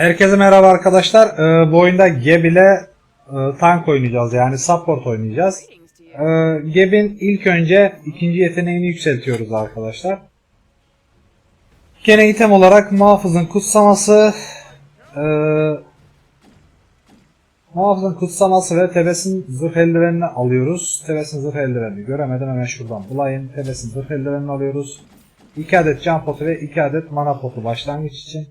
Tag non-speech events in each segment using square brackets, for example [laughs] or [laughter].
Herkese merhaba arkadaşlar. Ee, bu oyunda Geb ile e, tank oynayacağız yani support oynayacağız. Ee, Geb'in ilk önce ikinci yeteneğini yükseltiyoruz arkadaşlar. Gene item olarak muhafızın kutsaması, e, muhafızın kutsaması ve Tebes'in zırh eldivenini alıyoruz. Tebes'in zırh eldivenini göremedim hemen şuradan bulayım. Tebes'in zırh eldivenini alıyoruz. 2 adet can potu ve 2 adet mana potu başlangıç için.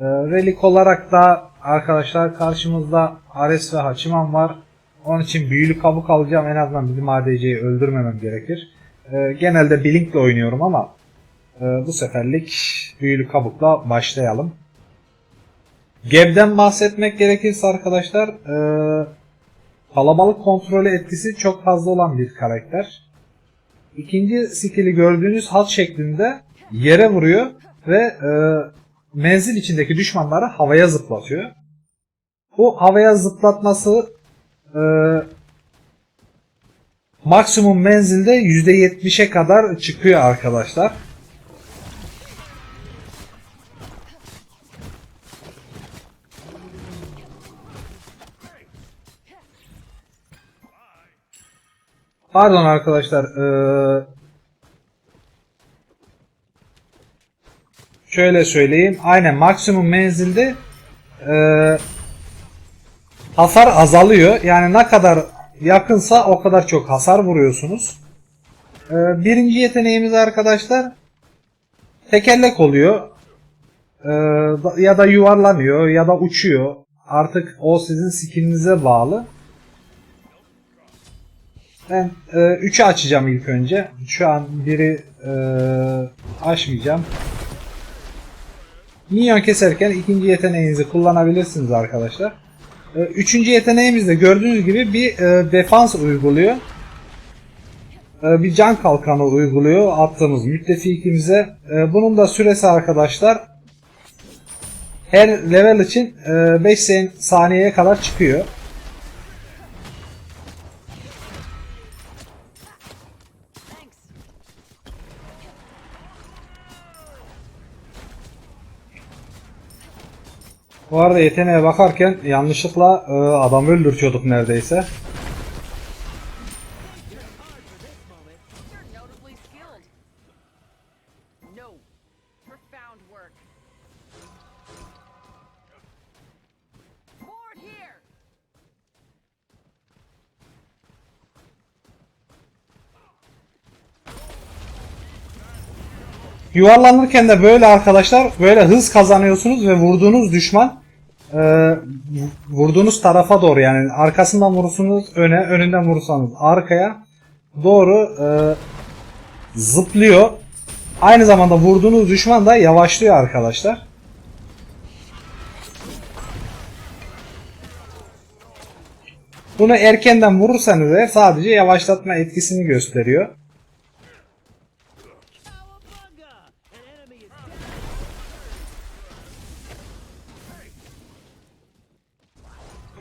Ee, relik olarak da arkadaşlar karşımızda Ares ve Hachiman var. Onun için büyülü kabuk alacağım. En azından bizim ADC'yi öldürmemem gerekir. Ee, genelde Blink'le oynuyorum ama e, bu seferlik büyülü kabukla başlayalım. Geb'den bahsetmek gerekirse arkadaşlar e, kalabalık kontrolü etkisi çok fazla olan bir karakter. İkinci skill'i gördüğünüz hat şeklinde yere vuruyor ve e, menzil içindeki düşmanları havaya zıplatıyor. Bu havaya zıplatması e, maksimum menzilde %70'e kadar çıkıyor arkadaşlar. Pardon arkadaşlar. eee, şöyle söyleyeyim. Aynen maksimum menzilde eee, hasar azalıyor. Yani ne kadar yakınsa o kadar çok hasar vuruyorsunuz. Eee, birinci yeteneğimiz arkadaşlar tekerlek oluyor. Da- ya da yuvarlanıyor ya da uçuyor. Artık o sizin skillinize bağlı. Ben 3'ü açacağım ilk önce. Şu an biri e, açmayacağım. Minyon keserken ikinci yeteneğinizi kullanabilirsiniz arkadaşlar. E, üçüncü yeteneğimiz de gördüğünüz gibi bir e, defans uyguluyor. E, bir can kalkanı uyguluyor attığımız müttefikimize. E, bunun da süresi arkadaşlar her level için 5 saniyeye kadar çıkıyor. Bu arada yeteneğe bakarken yanlışlıkla e, adam öldürtüyorduk neredeyse. Yuvarlanırken de böyle arkadaşlar böyle hız kazanıyorsunuz ve vurduğunuz düşman e, vurduğunuz tarafa doğru yani arkasından vurursunuz öne önünden vurursanız arkaya doğru e, zıplıyor. Aynı zamanda vurduğunuz düşman da yavaşlıyor arkadaşlar. Bunu erkenden vurursanız eğer sadece yavaşlatma etkisini gösteriyor.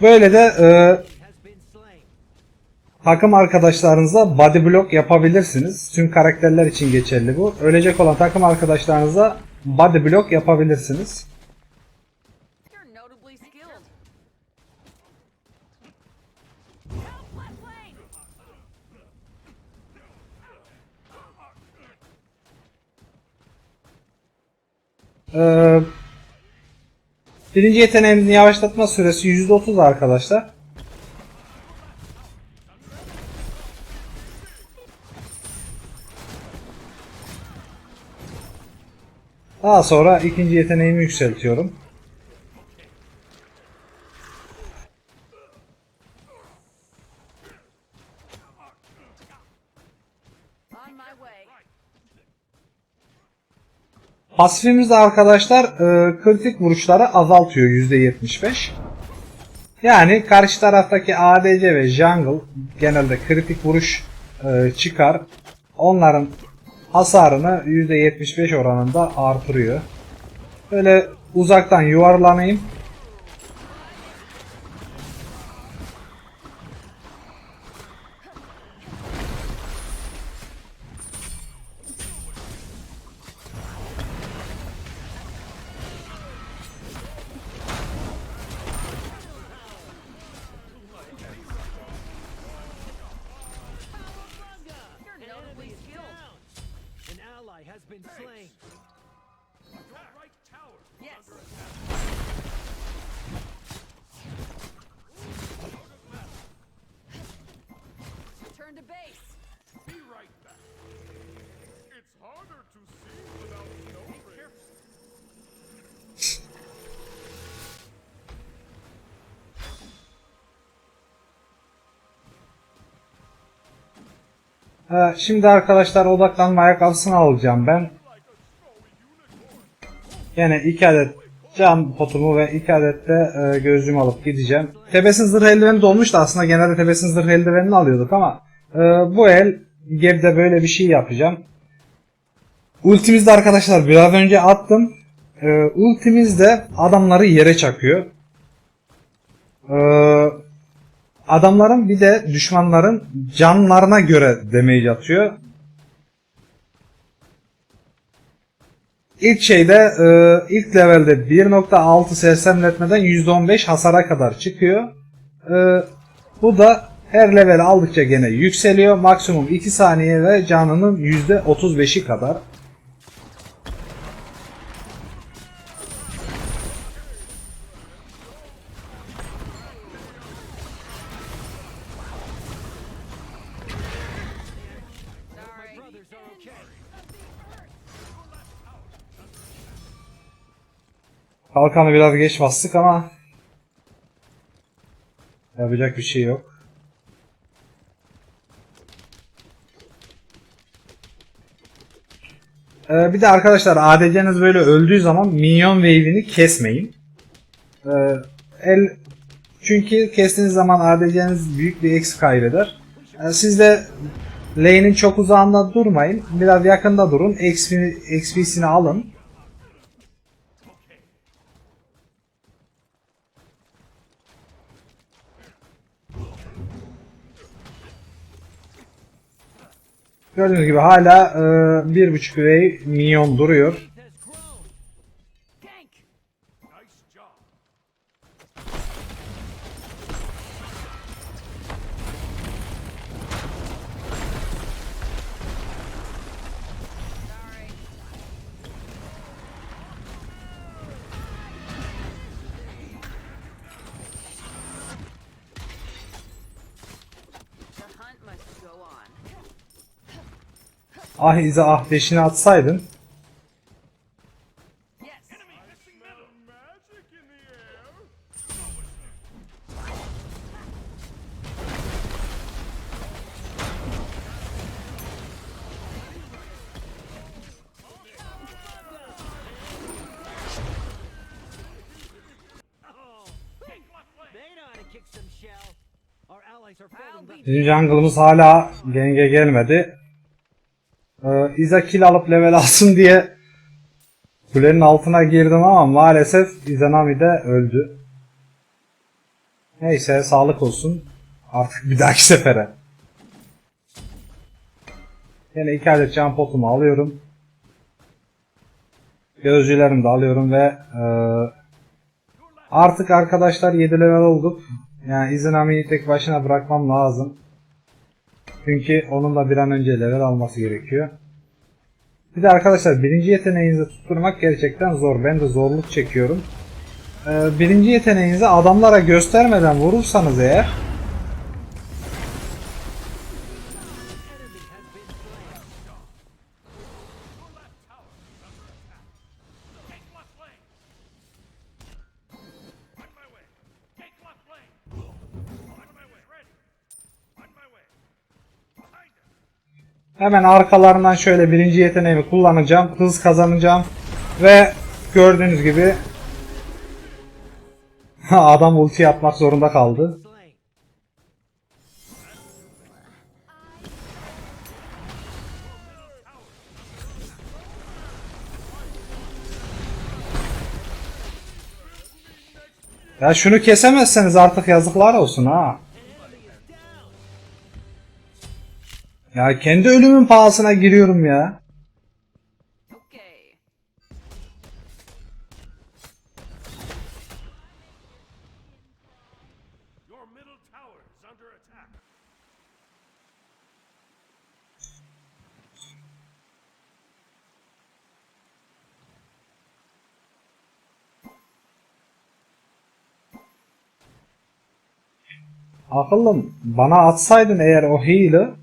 Böyle de e, takım arkadaşlarınıza body block yapabilirsiniz. Tüm karakterler için geçerli bu. Ölecek olan takım arkadaşlarınıza body block yapabilirsiniz. Ee, birinci yeteneğimizin yavaşlatma süresi %30 arkadaşlar. Daha sonra ikinci yeteneğimi yükseltiyorum. Pasifimiz arkadaşlar e, kritik vuruşları azaltıyor %75. Yani karşı taraftaki ADC ve jungle genelde kritik vuruş e, çıkar. Onların hasarını %75 oranında artırıyor. Böyle uzaktan yuvarlanayım. Been slain. Ee, şimdi arkadaşlar odaklanma ayakkabısını alacağım ben. Yine 2 adet cam potumu ve 2 adet de e, gözlüğümü alıp gideceğim. Tebesin zırh eldiveni dolmuştu aslında genelde tebesin zırh eldivenini alıyorduk ama e, bu el Geb'de böyle bir şey yapacağım. Ultimizde arkadaşlar biraz önce attım. E, ultimizde adamları yere çakıyor. Eee adamların bir de düşmanların canlarına göre damage atıyor. İlk şeyde e, ilk levelde 1.6 sersemletmeden %15 hasara kadar çıkıyor. E, bu da her level aldıkça gene yükseliyor. Maksimum 2 saniye ve canının %35'i kadar. Kalkanı biraz geç bastık ama yapacak bir şey yok. Ee, bir de arkadaşlar ADC'niz böyle öldüğü zaman minyon wave'ini kesmeyin. Ee, el çünkü kestiğiniz zaman ADC'niz büyük bir eksi kaybeder. Ee, siz de lane'in çok uzağında durmayın. Biraz yakında durun. XP, XP'sini alın. Gördüğünüz gibi hala e, bir buçuk wave minyon duruyor. Are I'll folding be the Bizim jungle'ımız hala genge gelmedi. Ee, İza kill alıp level alsın [laughs] diye kulenin altına girdim ama maalesef Izanami de öldü. Neyse sağlık olsun. Artık bir dahaki [laughs] sefere. Yine iki adet can potumu alıyorum. Gözcülerimi de alıyorum ve eee, artık arkadaşlar 7 level olduk. Yani Izanami'yi tek başına bırakmam lazım. Çünkü onun da bir an önce level alması gerekiyor. Bir de arkadaşlar birinci yeteneğinizi tutturmak gerçekten zor. Ben de zorluk çekiyorum. Ee, birinci yeteneğinizi adamlara göstermeden vurursanız eğer hemen arkalarından şöyle birinci yeteneğimi kullanacağım. Hız kazanacağım. Ve gördüğünüz gibi [laughs] adam ulti atmak zorunda kaldı. Ya şunu kesemezseniz artık yazıklar olsun ha. Ya kendi ölümün pahasına giriyorum ya. Akıllım bana atsaydın eğer o hile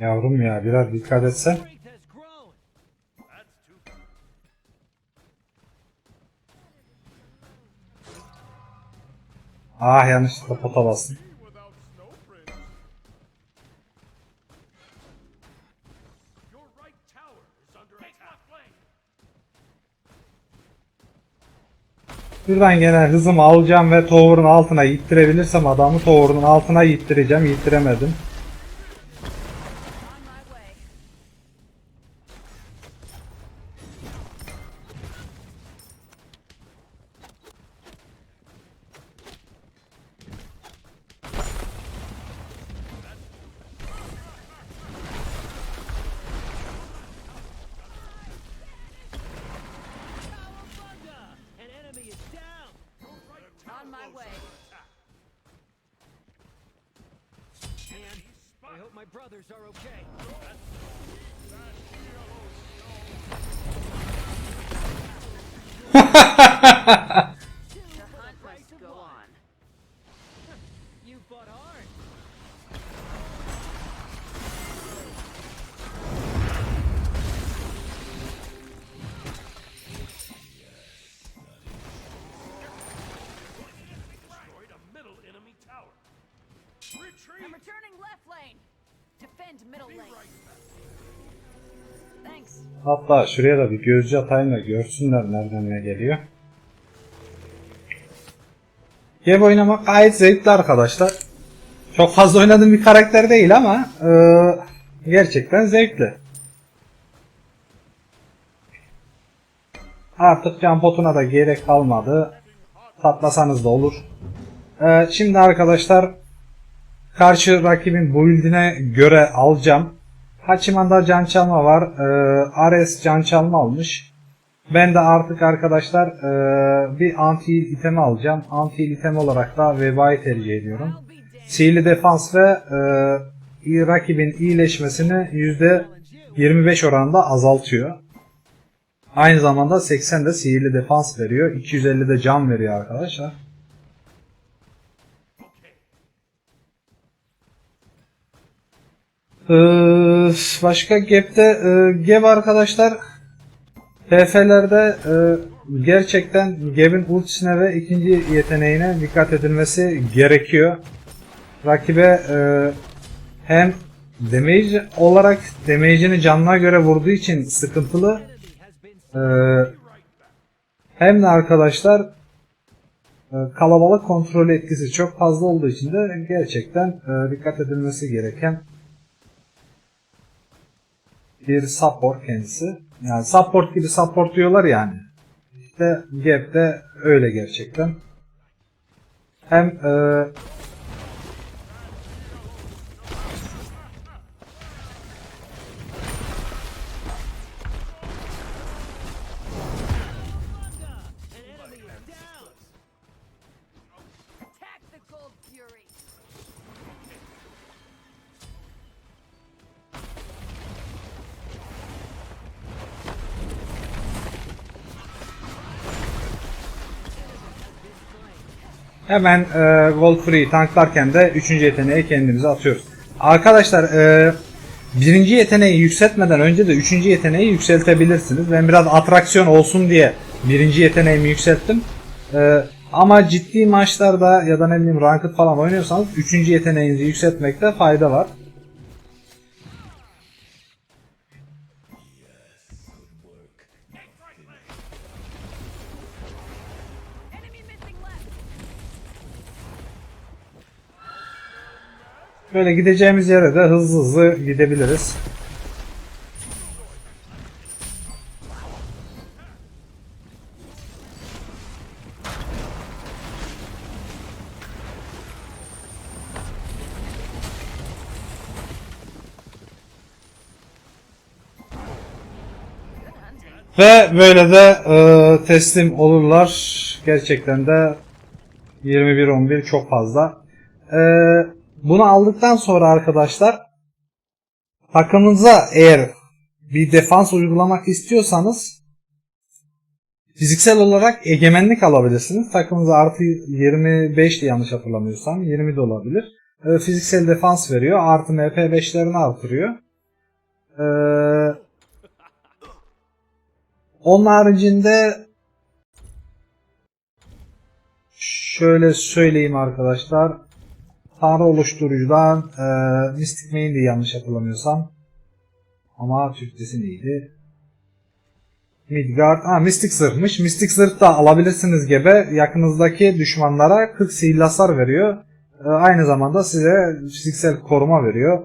Yavrum ya biraz dikkat etsen. Ah yanlışlıkla pota bastım. Şuradan gene hızımı alacağım ve tower'ın altına yittirebilirsem adamı tower'ın altına yittireceğim. Yittiremedim. My way. And I hope my brothers are okay. [laughs] Retreat. I'm returning left lane. Defend middle lane. Thanks. Hatta şuraya da bir gözcü atayım da görsünler nereden ne geliyor. Game oynamak gayet zevkli arkadaşlar. Çok fazla oynadığım bir karakter değil ama eee, gerçekten zevkli. Artık can potuna da gerek kalmadı. Tatlasanız da olur. Eee, şimdi arkadaşlar karşı rakibin build'ine göre alacağım. Hachiman'da can çalma var. Ee, Ares can çalma almış. Ben de artık arkadaşlar ee, bir anti itemi alacağım. Anti item olarak da Veba'yı tercih ediyorum. Sihirli defans ve ee, rakibin iyileşmesini %25 oranında azaltıyor. Aynı zamanda 80 de sihirli defans veriyor. 250 de can veriyor arkadaşlar. Ee, başka Gap'te e, Gap arkadaşlar TF'lerde e, gerçekten Gap'in ultisine ve ikinci yeteneğine dikkat edilmesi gerekiyor. Rakibe e, hem damage olarak damage'ini canına göre vurduğu için sıkıntılı e, hem de arkadaşlar e, kalabalık kontrol etkisi çok fazla olduğu için de gerçekten e, dikkat edilmesi gereken bir support kendisi. Yani support gibi support diyorlar yani. İşte Gap de öyle gerçekten. Hem e, Hemen e, Gold Free tanklarken de 3. yeteneği kendimize atıyoruz. Arkadaşlar e, birinci yeteneği yükseltmeden önce de 3. yeteneği yükseltebilirsiniz. Ben biraz atraksiyon olsun diye birinci yeteneğimi yükselttim. E, ama ciddi maçlarda ya da ne bileyim ranked falan oynuyorsanız 3. yeteneğinizi yükseltmekte fayda var. Böyle gideceğimiz yere de hızlı hızlı gidebiliriz. Ve böyle de e, teslim olurlar. Gerçekten de 21-11 çok fazla. E, bunu aldıktan sonra arkadaşlar takımınıza eğer bir defans uygulamak istiyorsanız fiziksel olarak egemenlik alabilirsiniz. Takımınıza artı 25 de yanlış hatırlamıyorsam 20 de olabilir. E, fiziksel defans veriyor. Artı MP5'lerini artırıyor. Eee onun haricinde şöyle söyleyeyim arkadaşlar. Tanrı oluşturucudan e, Mystic Main'di yanlış hatırlamıyorsam. Ama Türkçesi neydi? Midgard. Ha Mystic Zırh'mış. Mystic Zırh da alabilirsiniz gibi yakınızdaki düşmanlara 40 sihirli hasar veriyor. E, aynı zamanda size fiziksel koruma veriyor.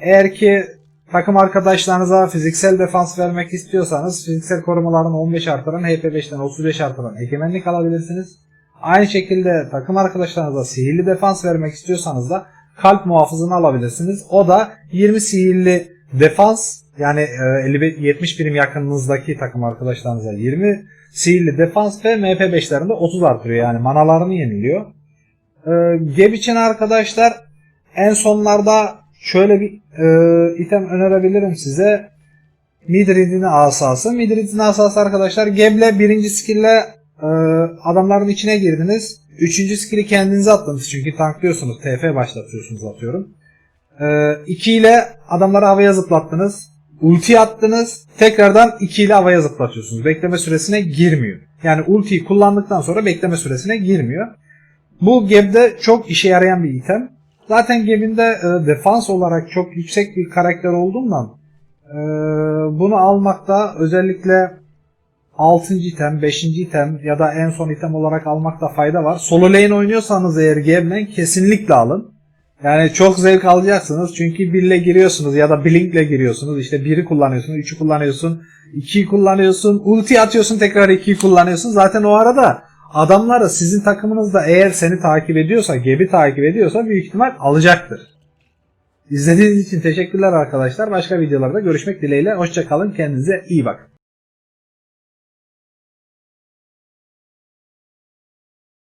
Eğer ki takım arkadaşlarınıza fiziksel defans vermek istiyorsanız fiziksel korumalarını 15 artıran HP5'ten 35 artıran egemenlik alabilirsiniz. Aynı şekilde takım arkadaşlarınıza sihirli defans vermek istiyorsanız da kalp muhafızını alabilirsiniz. O da 20 sihirli defans yani e, 55 70 birim yakınınızdaki takım arkadaşlarınıza 20 sihirli defans ve MP5'lerinde 30 artırıyor yani manalarını yeniliyor. E, Geb için arkadaşlar en sonlarda şöyle bir e, item önerebilirim size. Midrid'in asası. Midrid'in asası arkadaşlar Geb'le birinci skill'le e, adamların içine girdiniz. Üçüncü skill'i kendinize attınız çünkü tanklıyorsunuz. TF başlatıyorsunuz atıyorum. E, 2 ile adamları havaya zıplattınız. Ulti attınız. Tekrardan 2 ile havaya zıplatıyorsunuz. Bekleme süresine girmiyor. Yani ultiyi kullandıktan sonra bekleme süresine girmiyor. Bu Geb'de çok işe yarayan bir item. Zaten Geb'in de e, defans olarak çok yüksek bir karakter olduğundan e, bunu almakta özellikle 6. item, 5. item ya da en son item olarak almakta fayda var. Solo lane oynuyorsanız eğer Geb'den kesinlikle alın. Yani çok zevk alacaksınız çünkü 1 ile giriyorsunuz ya da Blink ile giriyorsunuz. İşte 1'i kullanıyorsun, 3'ü kullanıyorsun, 2'yi kullanıyorsun, ulti atıyorsun tekrar 2'yi kullanıyorsun. Zaten o arada adamları sizin takımınızda eğer seni takip ediyorsa, Geb'i takip ediyorsa büyük ihtimal alacaktır. İzlediğiniz için teşekkürler arkadaşlar. Başka videolarda görüşmek dileğiyle. Hoşçakalın. Kendinize iyi bakın.